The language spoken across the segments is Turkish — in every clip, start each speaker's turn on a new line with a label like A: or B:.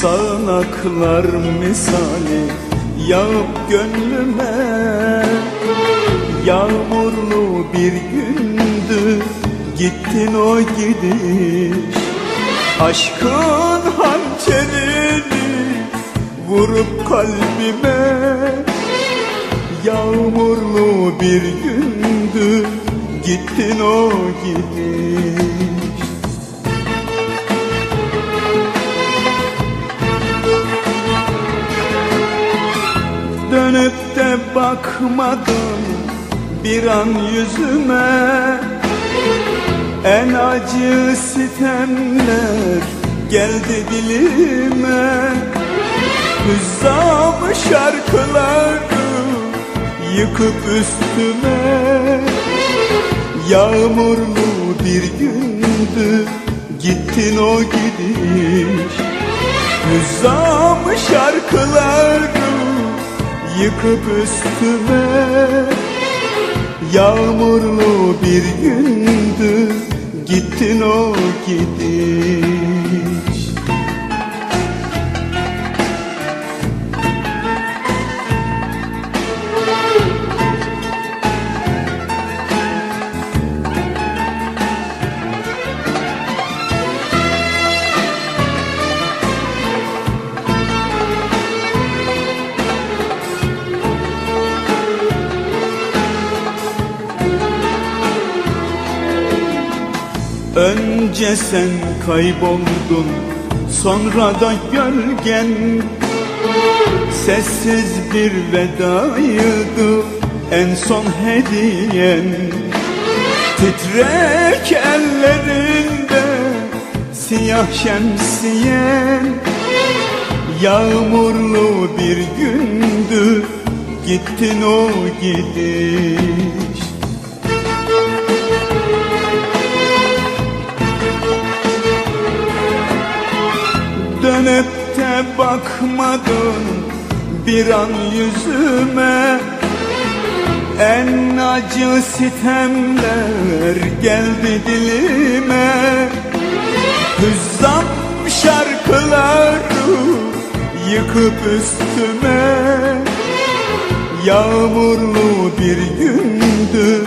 A: Sağanaklar misali yağıp gönlüme. Yağmurlu bir gündü gittin o gidiş. Aşkın hançerini vurup kalbime. Yağmurlu bir gündü gittin o gidiş bakmadın bir an yüzüme. En acı sitemler geldi dilime. Hüzzam şarkıları yıkıp üstüme. Yağmurlu bir gündü gittin o gidiş. Hüzzam şarkıları yıkıp üstüme. Yağmurlu bir gündü gittin o gidiş Önce sen kayboldun sonra da gölgen. Sessiz bir vedaydı en son hediyen. Titrek ellerinde siyah şemsiyen. Yağmurlu bir gündü gittin o gidiş Dönüp de bakmadın bir an yüzüme. En acı sitemler geldi dilime. Hüzzam şarkıları yıkıp üstüme. Yağmurlu bir gündü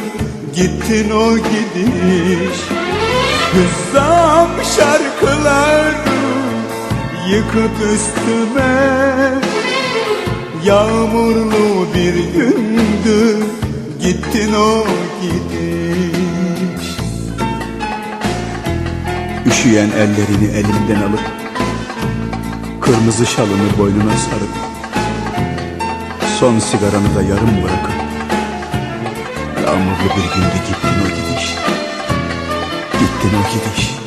A: gittin o gidiş. Hüzzam şarkıları yıkıp üstüme Yağmurlu bir gündü. Gittin o gidiş.
B: Üşüyen ellerini elimden alıp Kırmızı şalını boynuna sarıp Son sigaranı da yarım bırakıp Yağmurlu bir günde gittin o gidiş. Gittin o gidiş